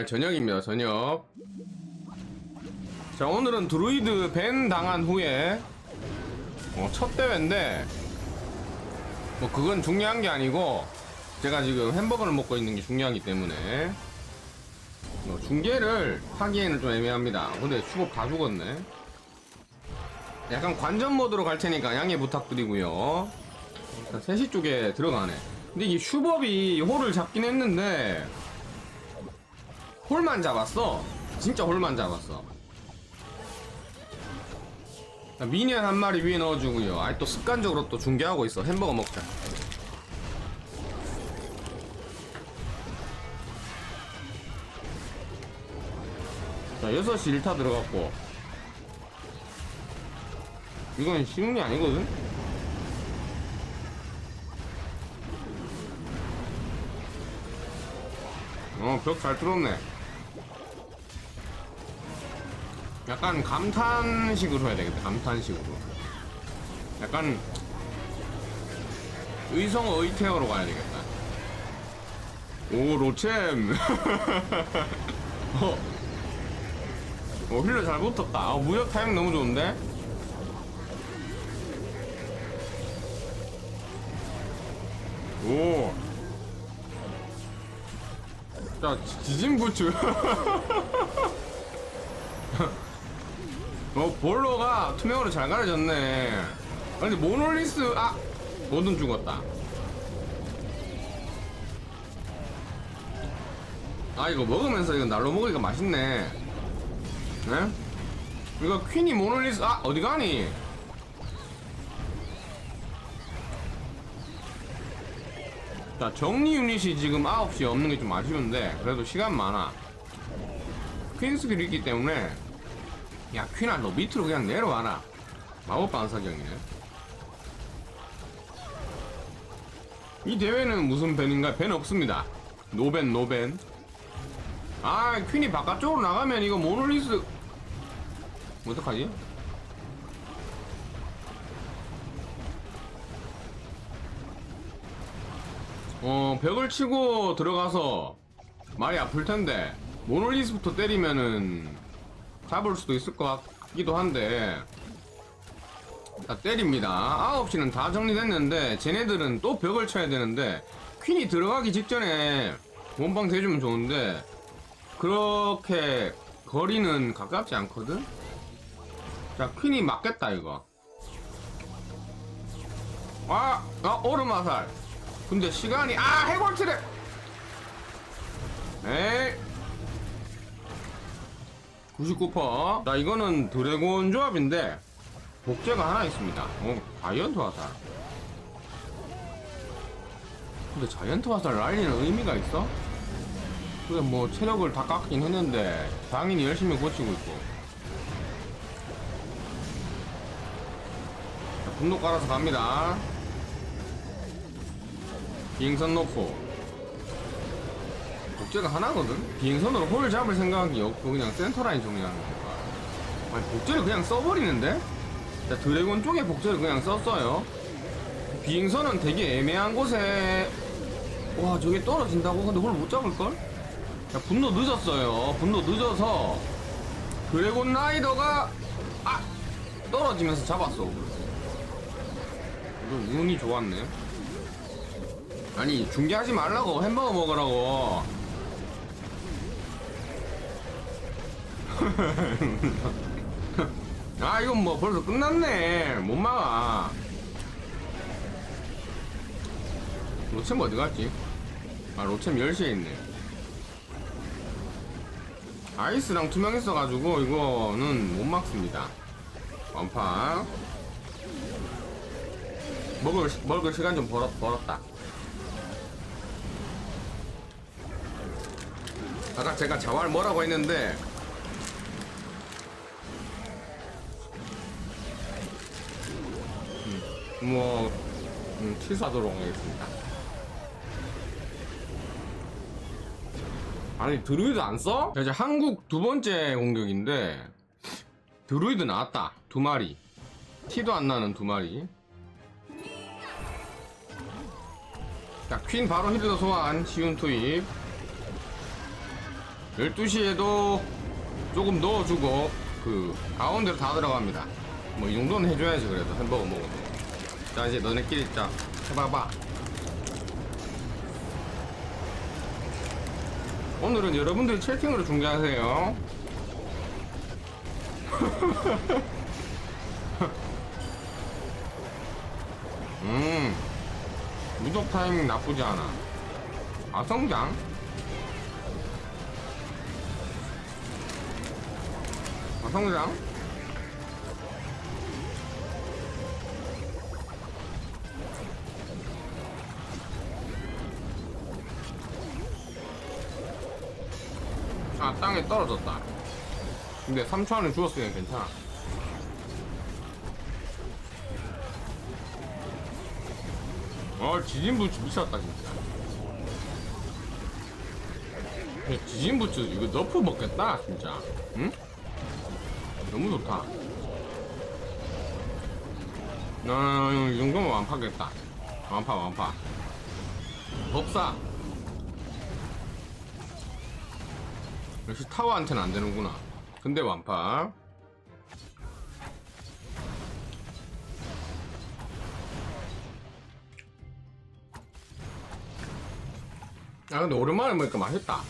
아 저녁입니다 저녁. 자 오늘은 드루이드 밴 당한 후에 어, 첫 대회인데 뭐 그건 중요한 게 아니고 제가 지금 햄버거를 먹고 있는 게 중요하기 때문에 뭐 중계를 하기에는 좀 애매합니다. 근데 수업 다 죽었네. 약간 관전 모드로 갈 테니까 양해 부탁드리고요. 일단 3시 쪽에 들어가네. 근데 이 슈법이 홀을 잡긴 했는데 홀만 잡았어. 진짜 홀만 잡았어. 자, 미니언 한 마리 위에 넣어주고요. 아이 또 습관적으로 또 중계하고 있어. 햄버거 먹자. 자 6시 1타 들어갔고. 이건 쉬운 게 아니거든? 어, 벽 잘 뚫었네. 약간 감탄식으로 해야 되겠다, 감탄식으로. 약간, 의성 의태어로 가야 되겠다. 오, 로챔! 어, 어, 힐러 잘 붙었다. 어, 무역 타임 너무 좋은데? 오. 자, 지- 지진부츠. 어, 볼로가 투명으로 잘 가려졌네. 아, 근데 모놀리스, 아! 모든 죽었다. 아, 이거 먹으면서 이거 날로 먹으니까 맛있네. 네? 이거 퀸이 모놀리스, 아! 어디 가니? 자, 정리 유닛이 지금 9시 없는 게 좀 아쉬운데, 그래도 시간 많아. 퀸 스킬이 있기 때문에, 야, 퀸아, 너 밑으로 그냥 내려와라. 마법 반사경이네. 이 대회는 무슨 밴인가? 밴 없습니다. 노밴, 노밴. 아, 퀸이 바깥쪽으로 나가면 이거 모놀리스, 어떡하지? 어, 벽을 치고 들어가서 말이 아플 텐데, 모놀리스부터 때리면은 잡을 수도 있을 것 같기도 한데, 자, 때립니다. 9시는 다 정리됐는데, 쟤네들은 또 벽을 쳐야 되는데, 퀸이 들어가기 직전에 원방 대주면 좋은데, 그렇게 거리는 가깝지 않거든? 자, 퀸이 맞겠다, 이거. 아, 아, 오르마살. 근데 시간이 아 해골트래 에이 99%. 자 이거는 드래곤 조합인데 복제가 하나 있습니다. 어 자이언트 화살. 근데 자이언트 화살 날리는 의미가 있어? 그래 뭐 체력을 다 깎긴 했는데 장인이 열심히 고치고 있고. 자, 분노 깔아서 갑니다. 비행선 놓고 복제가 하나거든? 비행선으로 홀 잡을 생각이 없고 그냥 센터라인 정리하는 거니까 아니 복제를 그냥 써버리는데? 자 드래곤 쪽에 복제를 그냥 썼어요 비행선은 되게 애매한 곳에 와 저게 떨어진다고? 근데 홀 못 잡을걸? 자 분노 늦었어요 분노 늦어서 드래곤 라이더가 아! 떨어지면서 잡았어 이거 운이 좋았네 아니 중계하지 말라고 햄버거 먹으라고 아 이건 뭐 벌써 끝났네. 못 막아. 로챔 어디 갔지? 아 로챔 10시에 있네. 아이스랑 투명했어가지고 이거는 못 막습니다. 원파 먹을, 시- 먹을 시간 좀 벌었, 벌었다. 아까 제가 자활 뭐라고 했는데 뭐 음, 취소하도록 하겠습니다. 아니 드루이드 안 써? 자, 이제 한국 두 번째 공격인데 드루이드 나왔다. 두 마리. 티도 안 나는 두 마리. 자퀸 바로 힐러 소환 시운 투입. 12시에도 조금 넣어주고 그 가운데로 다 들어갑니다. 뭐 이 정도는 해줘야지 그래도. 햄버거 먹어도 자 이제 너네끼리 자. 해봐봐. 오늘은 여러분들이 채팅으로 중계하세요. 음 무적 타이밍 나쁘지 않아. 아 성장? 아 성장 떨어졌다. 근데 3초 안에 죽었으면 괜찮아. 어 지진부츠 미쳤다 진짜. 야, 지진부츠 이거 너프 먹겠다 진짜. 응? 너무 좋다. 나이 정도면 완파겠다. 완파 완파. 법사 역시 타워한테는 안 되는구나. 근데 완파. 아 근데 오랜만에 먹으니까 맛있다.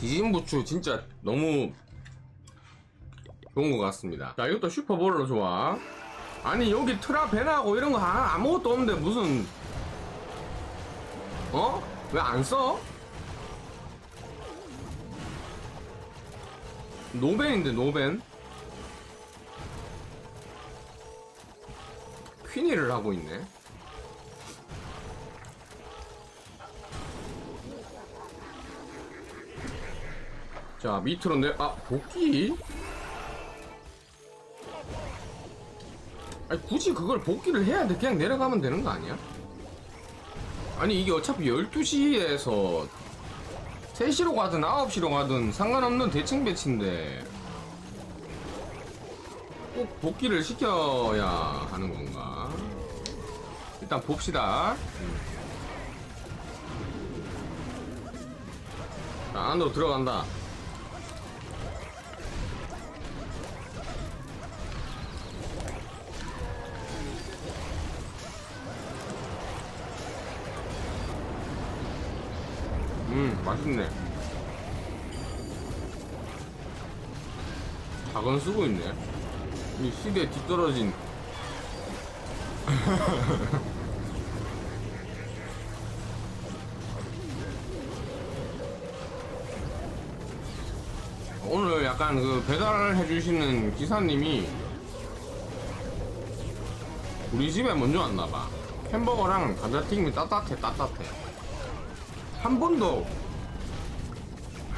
디진 부추 진짜 너무 좋은 것 같습니다. 자 이것도 슈퍼볼로 좋아. 아니 여기 트라벤하고 이런 거 하나 아무것도 없는데 무슨 어? 왜 안 써? 노벤인데 노벤 퀸이를 하고 있네 자 밑으로 내.. 아 복귀? 아니 굳이 그걸 복귀를 해야 돼 그냥 내려가면 되는 거 아니야? 아니 이게 어차피 12시에서 3시로 가든 9시로 가든 상관없는 대칭 배치인데 꼭 복귀를 시켜야 하는 건가? 일단 봅시다 음. 자 안으로 들어간다 맛있네. 작은 쓰고 있네. 이 시대에 뒤떨어진. 오늘 약간 그 배달을 해주시는 기사님이 우리 집에 먼저 왔나봐. 햄버거랑 감자튀김이 따뜻해 따뜻해. 한 번도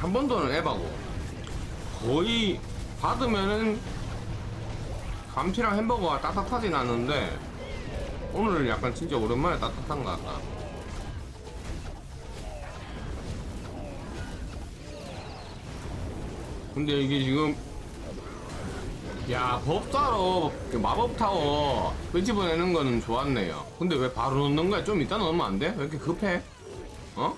한 번도는 에바고 거의 받으면은 감튀랑 햄버거가 따뜻하진 않은데 오늘 약간 진짜 오랜만에 따뜻한 것 같다 근데 이게 지금 야 법사로 그 마법 타워 끄집어내는 거는 좋았네요 근데 왜 바로 넣는 거야 좀 이따 넣으면 안 돼? 왜 이렇게 급해? 어?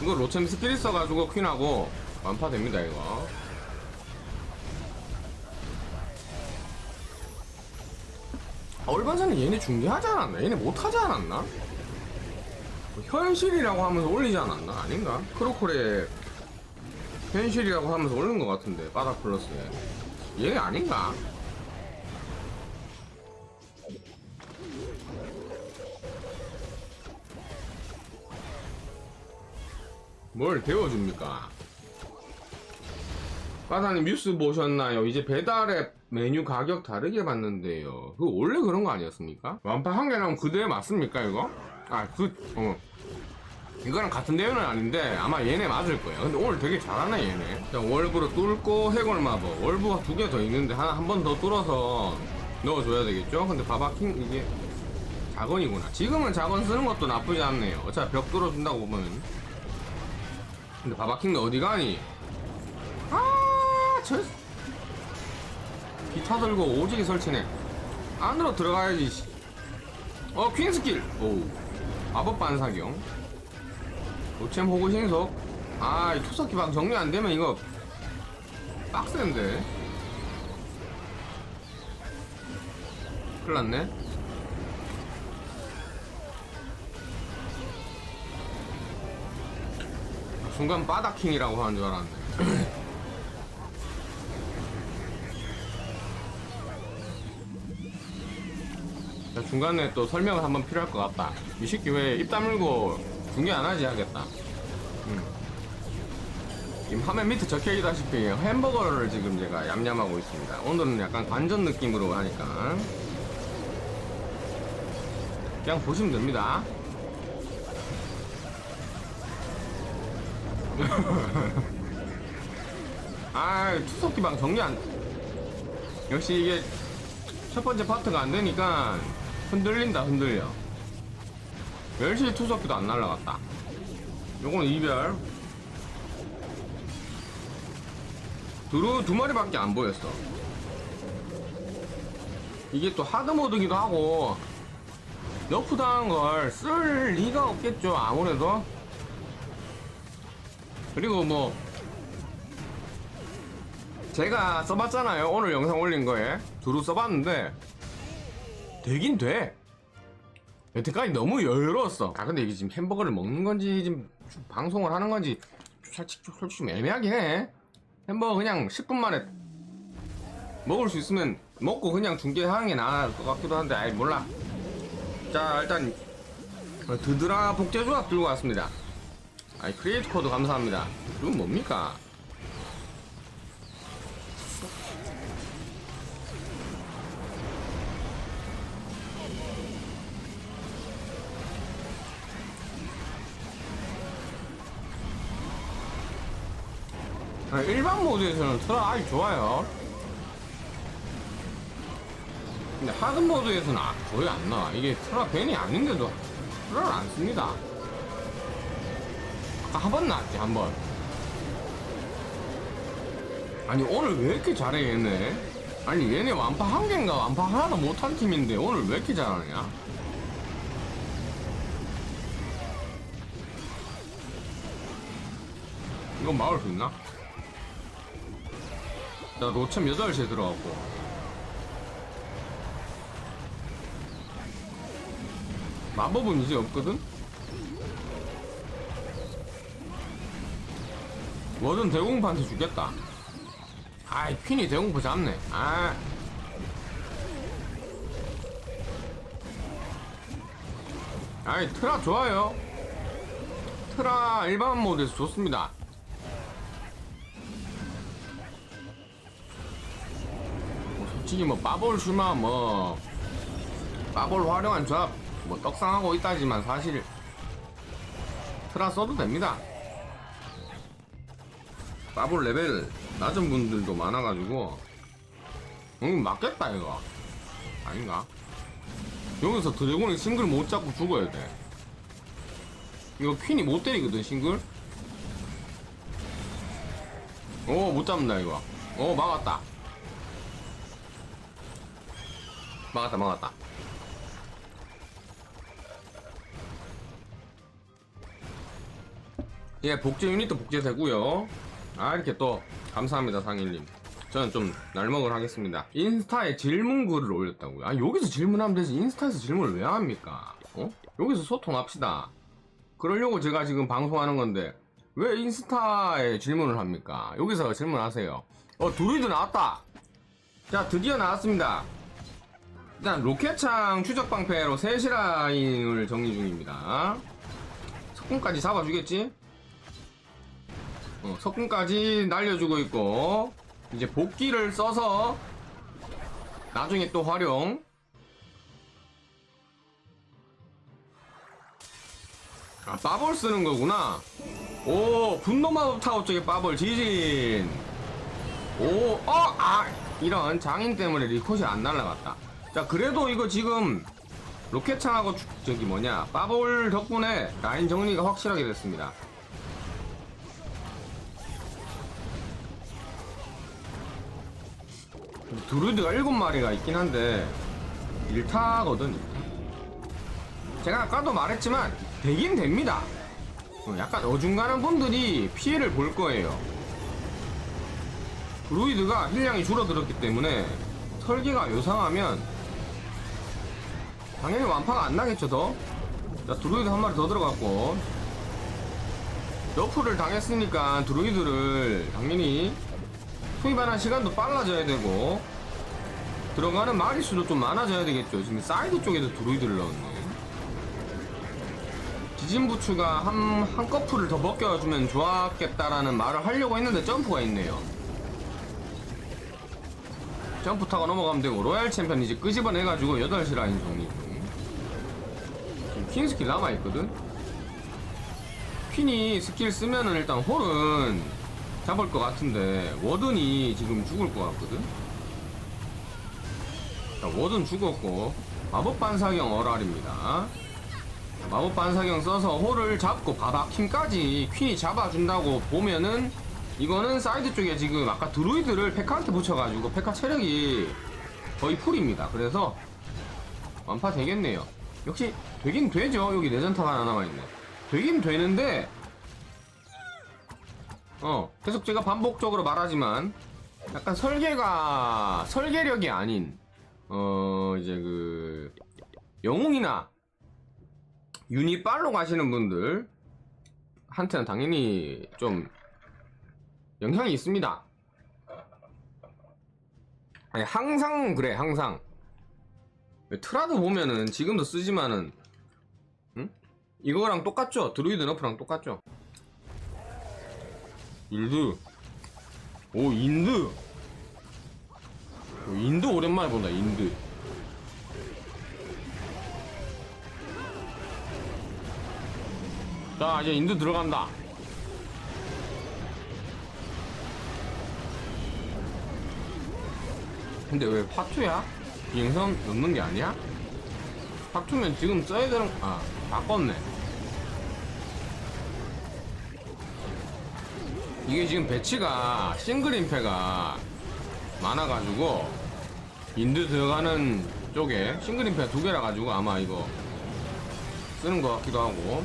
이거 로챔 스킬 있어가지고 퀸하고 완파됩니다 이거 아, 얼마 전에 얘네 중계하지 않았나? 얘네 못하지 않았나? 뭐 현실이라고 하면서 올리지 않았나? 아닌가? 크로콜에 현실이라고 하면서 올린 것 같은데 바닥 플러스에 얘네 아닌가? 뭘 데워줍니까? 빠다님 뉴스 보셨나요? 이제 배달앱 메뉴 가격 다르게 받는데요. 그거 원래 그런 거 아니었습니까? 완파 한개 나오면 그 대회 맞습니까, 이거? 아, 그, 어. 이거랑 같은 대회는 아닌데 아마 얘네 맞을 거예요. 근데 오늘 되게 잘하네, 얘네. 자, 월브로 뚫고 해골 마법. 월브가 두 개 더 있는데 하나 한 번 더 뚫어서 넣어줘야 되겠죠? 근데 바바킹 이게 자건이구나. 지금은 자건 쓰는 것도 나쁘지 않네요. 어차피 벽 뚫어준다고 보면. 근데 바바킹 너 어디 가니? 아, 저 기타 들고 오지게 설치네. 안으로 들어가야지 씨. 어 퀸 스킬. 오 마법 반사경. 노챔 호구 신속. 아 이 투석 기 방 정리 안 되면 이거 빡센데. 큰일 났네 순간 바다킹이라고 하는 줄 알았네 자, 중간에 또 설명을 한번 필요할 것 같다. 이 새끼 왜 입 다물고 중계 안 하지 하겠다. 음. 지금 화면 밑에 적혀 있다시피 햄버거를 지금 제가 얌얌하고 있습니다. 오늘은 약간 관전 느낌으로 하니까 그냥 보시면 됩니다. 아, 투석 기방 정리 안. 역시 이게 첫 번째 파트가 안 되니까 흔들린다 흔들려. 10시 투석기도 안 날라갔다. 요거는 이별. 드루 두 마리밖에 안 보였어. 이게 또 하드모드기도 하고 너프 당한 걸 쓸 리가 없겠죠 아무래도 그리고 뭐 제가 써봤잖아요. 오늘 영상 올린 거에. 두루 써봤는데, 되긴 돼. 여태까지 너무 여유로웠어. 아, 근데 이게 지금 햄버거를 먹는 건지, 지금 방송을 하는 건지, 솔직히, 솔직히 좀 애매하긴 해. 햄버거 그냥 10분 만에 먹을 수 있으면 먹고 그냥 중계하는 게 나을 것 같기도 한데, 아이, 몰라. 자, 일단, 드드라 복제 조합 들고 왔습니다. 아이, 크리에이트 코드 감사합니다. 이건 뭡니까? 아, 일반 모드에서는 트라 아이 좋아요. 근데 하드 모드에서는 아, 거의 안 나와. 이게 트라 벤이 아닌데도 트라를 안 씁니다. 아까 한 번 나왔지, 한 번. 아니, 오늘 왜 이렇게 잘해, 얘네? 아니, 얘네 완파 한 개인가 완파 하나도 못한 팀인데 오늘 왜 이렇게 잘하느냐? 이건 막을 수 있나? 나 노참 8시에 들어갔고 마법은 이제 없거든? 뭐든 대공파한테 주겠다. 아이 퀸이 대공파 잡네. 아. 아이 트라 좋아요. 트라 일반 모드에서 좋습니다. 솔직히 뭐 빠볼 슈마 뭐 빠볼 활용한 조합 뭐 떡상하고 있다지만 사실 트라 써도 됩니다 빠볼 레벨 낮은 분들도 많아가지고. 응 맞겠다 이거. 아닌가? 여기서 드래곤이 싱글 못 잡고 죽어야 돼. 이거 퀸이 못 때리거든 싱글? 오 못 잡는다 이거. 오 막았다. 막았다 막았다. 예 복제 유닛도 복제되고요 아 이렇게 또 감사합니다 상일님. 저는 좀 날먹을 하겠습니다. 인스타에 질문 글을 올렸다고요? 아 여기서 질문하면 되지. 인스타에서 질문을 왜 합니까? 어? 여기서 소통합시다. 그러려고 제가 지금 방송하는 건데 왜 인스타에 질문을 합니까? 여기서 질문하세요. 어 드루이드 나왔다. 자 드디어 나왔습니다. 일단 로켓창 추적 방패로 셋시 라인을 정리 중입니다. 석궁까지 잡아주겠지? 어, 석궁까지 날려주고 있고 이제 복귀를 써서 나중에 또 활용. 아 빠볼 쓰는 거구나. 오 분노마법 타워 쪽에 빠볼 지진. 오, 어, 아, 이런 장인 때문에 리콧이 안 날라갔다. 자, 그래도 이거 지금 로켓창하고 주- 저기 뭐냐, 빠볼 덕분에 라인 정리가 확실하게 됐습니다. 드루이드가 7마리가 있긴 한데 1타거든. 제가 아까도 말했지만 되긴 됩니다. 어, 약간 어중간한 분들이 피해를 볼 거예요. 드루이드가 힐량이 줄어들었기 때문에 설계가 요상하면 당연히 완파가 안 나겠죠 더? 자, 드루이드 한 마리 더 들어갔고. 너프를 당했으니까 드루이드를 당연히 투입하는 시간도 빨라져야 되고 들어가는 마리수도 좀 많아져야 되겠죠. 지금 사이드 쪽에도 드루이드를 넣었네. 지진부추가 한, 한 커플을 더 벗겨주면 좋았겠다라는 말을 하려고 했는데 점프가 있네요. 점프 타고 넘어가면 되고 로얄 챔피언 이제 끄집어내가지고 8시 라인 정리. 중 지금 퀸 스킬 남아있거든? 퀸이 스킬 쓰면은 일단 홀은 잡을 것 같은데 워든이 지금 죽을 것 같거든 자, 워든 죽었고 마법 반사경 어랄입니다. 마법 반사경 써서 홀을 잡고 바바킴까지 퀸이 잡아준다고 보면은 이거는 사이드 쪽에 지금 아까 드루이드를 페카한테 붙여가지고 페카 체력이 거의 풀입니다. 그래서 완파 되겠네요. 역시 되긴 되죠. 여기 레전타가 하나 남아있네. 되긴 되는데 어 계속 제가 반복적으로 말하지만 약간 설계가 설계력이 아닌 어 이제 그 영웅이나 유니빨로 가시는 분들 한테는 당연히 좀 영향이 있습니다. 아니 항상 그래 항상. 트라도 보면은 지금도 쓰지만은 응? 이거랑 똑같죠? 드루이드 너프랑 똑같죠? 일드. 오 인드. 오, 인드 오랜만에 본다 인드 자 이제 인드 들어간다 근데 왜 파투야? 비행선 넣는 게 아니야? 파투면 지금 써야 되는 아 바꿨네 이게 지금 배치가 싱글 임페가 많아가지고 인드 들어가는 쪽에 싱글 임페가 두 개라 가지고 아마 이거 쓰는 것 같기도 하고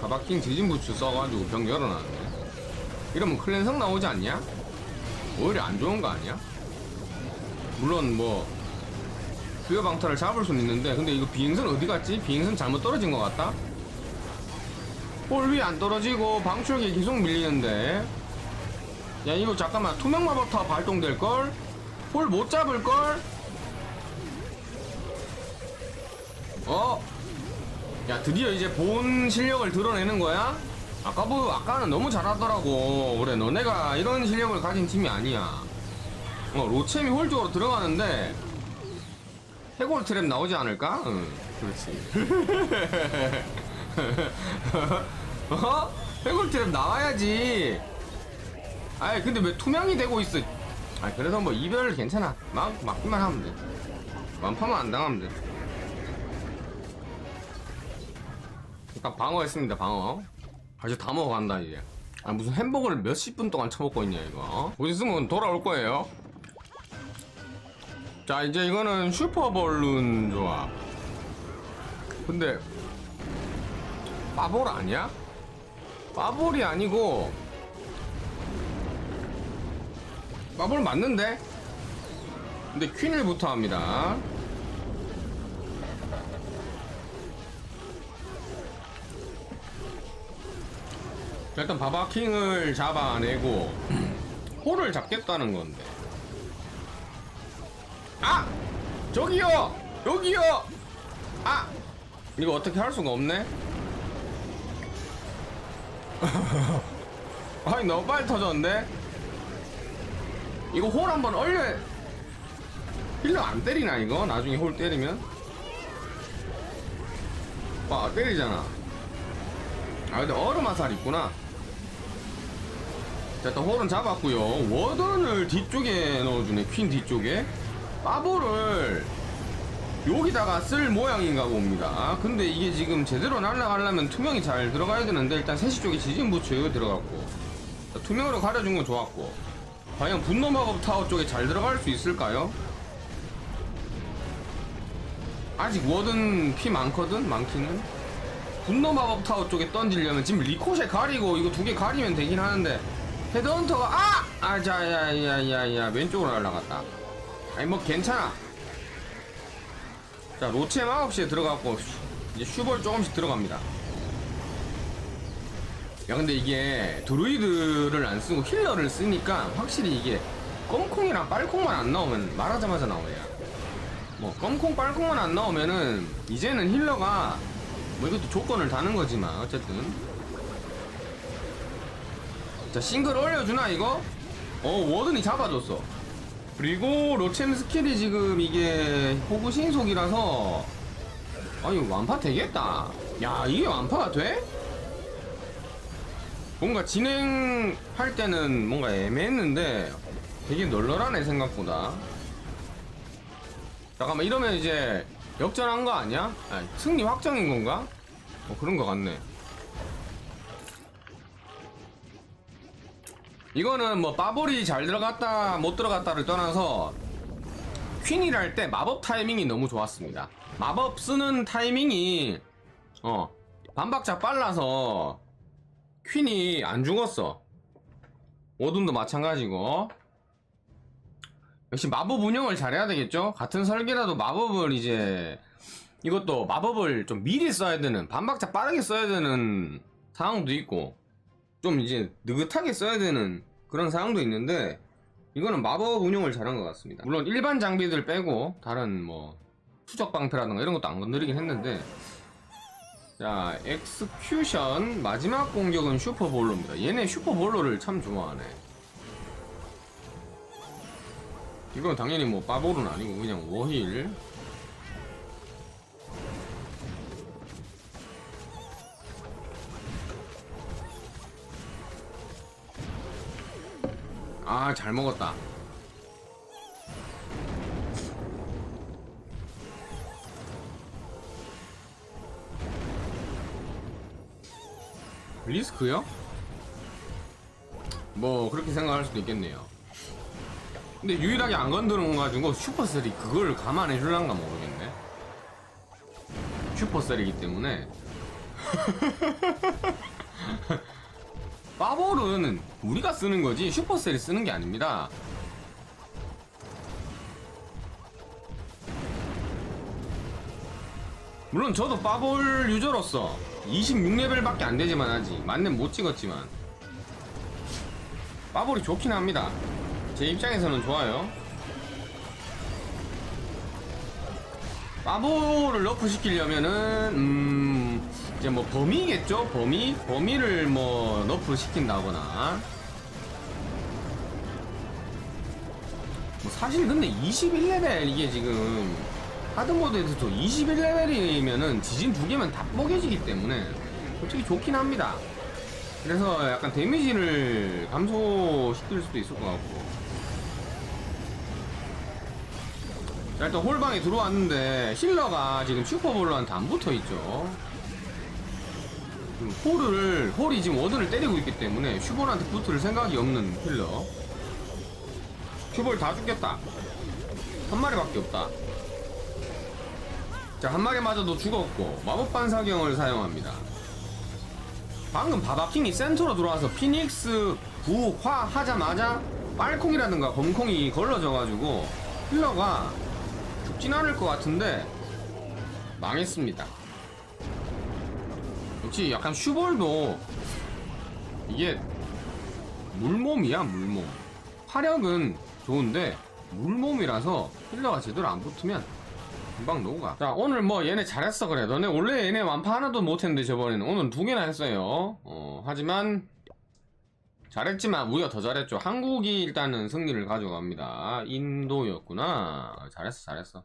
가바킹 지진부츠 써가지고 병 열어놨네 이러면 클랜성 나오지 않냐? 오히려 안 좋은 거 아니야? 물론 뭐 수요 방타를 잡을 수는 있는데 근데 이거 비행선 어디 갔지? 비행선 잘못 떨어진 것 같다? 볼 위 안 떨어지고 방출기 계속 밀리는데 야 이거 잠깐만 투명 마법 타 발동될걸? 볼 못 잡을걸? 어? 야 드디어 이제 본 실력을 드러내는 거야? 아까 뭐 아까는 너무 잘하더라고 그래 너네가 이런 실력을 가진 팀이 아니야 어 로챔이 홀 쪽으로 들어가는데 해골 트랩 나오지 않을까? 응 그렇지 어? 해골 트랩 나와야지 아이 근데 왜 투명이 되고 있어 아 그래서 뭐 이별 괜찮아. 막 막기만 하면 돼. 완파만 안 당하면 돼. 일단 방어했습니다 방어. 아 이제 다 먹어간다 이제. 아 무슨 햄버거를 몇십 분 동안 처먹고 있냐 이거. 곧 있으면 돌아올 거예요. 자 이제 이거는 슈퍼볼룬 조합. 근데 빠볼 아니야? 빠볼이 아니고 빠볼 맞는데? 근데 퀸을부터 합니다 자, 일단 바바킹을 잡아내고 홀을 잡겠다는 건데 아! 저기요! 여기요! 아! 이거 어떻게 할 수가 없네? 아니 너무 빨리 터졌는데? 이거 홀 한번 얼려. 힐러 안 때리나 이거? 나중에 홀 때리면? 아 때리잖아. 아 근데 얼음 화살 있구나. 자 일단 홀은 잡았고요. 워든을 뒤쪽에 넣어주네 퀸 뒤쪽에. 빠보를 여기다가 쓸 모양인가 봅니다. 근데 이게 지금 제대로 날아가려면 투명이 잘 들어가야 되는데 일단 3시 쪽에 지진 부츠 들어갔고. 자, 투명으로 가려준 건 좋았고 과연 분노 마법 타워 쪽에 잘 들어갈 수 있을까요? 아직 워든 피 많거든? 많기는? 분노 마법 타워 쪽에 던지려면 지금 리코쉐 가리고 이거 두 개 가리면 되긴 하는데 헤드헌터가 아! 아자야야야야 왼쪽으로 날라갔다. 아니 뭐 괜찮아. 자 로체 마법시에 들어갔고 이제 슈벌 조금씩 들어갑니다 야 근데 이게 드루이드를 안 쓰고 힐러를 쓰니까 확실히 이게 껌콩이랑 빨콩만 안 나오면 말하자마자 나오네요 뭐 껌콩 빨콩만 안 나오면은 이제는 힐러가 뭐 이것도 조건을 다는 거지만 어쨌든 자 싱글 올려주나 이거? 어 워든이 잡아줬어 그리고 로첸 스킬이 지금 이게 호구 신속이라서 아 이거 완파 되겠다 야 이게 완파가 돼? 뭔가 진행할 때는 뭔가 애매했는데 되게 널널하네 생각보다 잠깐만 이러면 이제 역전한 거 아니야? 아니, 승리 확정인 건가? 어 그런 거 같네 이거는 뭐 빠볼이 잘 들어갔다 못 들어갔다를 떠나서 퀸이를 할때 마법 타이밍이 너무 좋았습니다 마법 쓰는 타이밍이 어 반박자 빨라서 퀸이 안 죽었어. 오둠도 마찬가지고. 역시 마법 운영을 잘해야 되겠죠? 같은 설계라도 마법을 이제 이것도 마법을 좀 미리 써야 되는 반박자 빠르게 써야 되는 상황도 있고 좀 이제 느긋하게 써야 되는 그런 상황도 있는데 이거는 마법 운용을 잘한 것 같습니다. 물론 일반 장비들 빼고 다른 뭐 수적 방패라든가 이런 것도 안 건드리긴 했는데 자 엑스큐션 마지막 공격은 슈퍼볼로입니다. 얘네 슈퍼볼로를 참 좋아하네. 이건 당연히 뭐 빠볼은 아니고 그냥 워힐. 아 잘 먹었다 리스크요? 뭐 그렇게 생각할 수도 있겠네요. 근데 유일하게 안 건드는 거 가지고 슈퍼셀이 그걸 감안해 줄란가 모르겠네. 슈퍼셀이기 때문에. 빠볼은 우리가 쓰는 거지 슈퍼셀이 쓰는 게 아닙니다. 물론 저도 빠볼 유저로서 26레벨밖에 안 되지만 아직 만렙 못 찍었지만. 빠볼이 좋긴 합니다. 제 입장에서는 좋아요. 빠볼을 너프 시키려면은 음 이제 뭐 범위겠죠? 범위? 범위를 뭐 너프 시킨다거나. 뭐 사실 근데 21레벨 이게 지금 하드모드에서도 21레벨이면은 지진 두 개면 다 뽀개지기 때문에 솔직히 좋긴 합니다. 그래서 약간 데미지를 감소시킬 수도 있을 것 같고. 자 일단 홀방에 들어왔는데 힐러가 지금 슈퍼볼러한테 안 붙어있죠. 홀을 홀이 지금 워든을 때리고 있기 때문에 슈볼한테 붙을 생각이 없는 힐러. 슈볼 다 죽겠다. 한 마리밖에 없다 자 한 마리 맞아도 죽었고 마법 반사경을 사용합니다 방금 바바킹이 센터로 들어와서 피닉스 부화 하자마자 빨콩이라든가 검콩이 걸러져가지고 힐러가 죽진 않을 것 같은데 망했습니다. 역시 약간 슈볼도 이게 물몸이야 물몸. 화력은 좋은데 물몸이라서 힐러가 제대로 안 붙으면 금방 녹아. 자 오늘 뭐 얘네 잘했어 그래. 너네 원래 얘네 완파 하나도 못했는데 저번에는 오늘 두 개나 했어요. 어 하지만 잘했지만 우리가 더 잘했죠. 한국이 일단은 승리를 가져갑니다. 인도였구나. 잘했어, 잘했어.